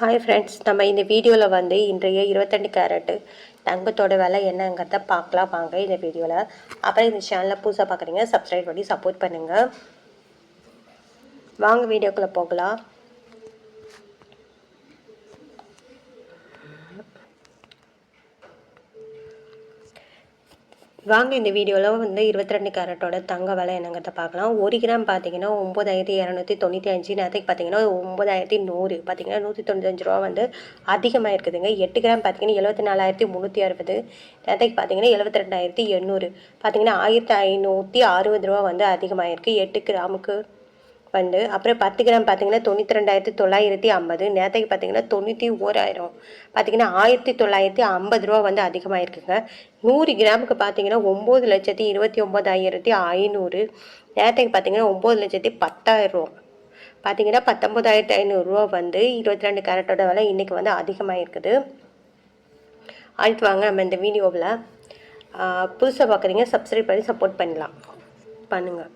Hi friends நம்ம இந்த வீடியோவில் வந்து இன்றைய இருபத்தெண்டு கேரட்டு தங்கத்தோட விலை என்னங்கிறத பார்க்கலாம். வாங்க இந்த வீடியோவில் அப்புறம் இந்த சேனலில் புதுசாக பார்க்குறீங்க சப்ஸ்கிரைப் பண்ணி சப்போர்ட் பண்ணுங்கள் வாங்க வீடியோக்குள்ளே போகலாம். வாங்க இந்த வீடியோவில் வந்து இருபத்தி ரெண்டு கேரட்டோட தங்க விலை என்னங்கிறத பார்க்கலாம். ஒரு கிராம் பார்த்தீங்கன்னா ஒம்பதாயிரத்தி இரநூத்தி தொண்ணூற்றி அஞ்சு நேரத்துக்கு பார்த்தீங்கன்னா ஒம்பதாயிரத்தி நூறு பார்த்தீங்கன்னா நூற்றி தொண்ணூத்தஞ்சு ரூபா வந்து அதிகமாக இருக்குதுங்க எட்டு கிராம் பார்த்தீங்கன்னா எழுபத்தி நாலாயிரத்தி முந்நூற்றி அறுபது நேரத்துக்கு பார்த்தீங்கன்னா எழுபத்தி ரெண்டாயிரத்தி எண்ணூறு பார்த்தீங்கன்னா ஆயிரத்தி ஐநூற்றி அறுபது ரூபா வந்து அதிகமாக இருக்குது எட்டு கிராமுக்கு வந்து அப்புறம் பத்து கிராம் பார்த்தீங்கன்னா தொண்ணூற்றி ரெண்டாயிரத்தி தொள்ளாயிரத்தி ஐம்பது. நேற்றுக்கு பார்த்தீங்கன்னா தொண்ணூற்றி ஓராயிரம். பார்த்தீங்கன்னா ஆயிரத்தி தொள்ளாயிரத்தி ஐம்பது ரூபா வந்து அதிகமாக இருக்குங்க நூறு கிராமுக்கு பார்த்தீங்கன்னா ஒம்பது லட்சத்தி இருபத்தி ஒம்பதாயிரத்தி ஐநூறு. நேற்றுக்கு பார்த்தீங்கன்னா ஒம்பது லட்சத்தி பத்தாயிரம் ரூபா. பார்த்தீங்கன்னா பத்தொம்பதாயிரத்தி ஐநூறுரூவா வந்து இருபத்தி ரெண்டு கேரட்டோட விலை இன்றைக்கி வந்து அதிகமாக இருக்குது அடுத்து வாங்க நம்ம இந்த வீடியோவில் புதுசாக பார்க்குறீங்க சப்ஸ்கிரைப் பண்ணி சப்போர்ட் பண்ணலாம். பண்ணுங்கள்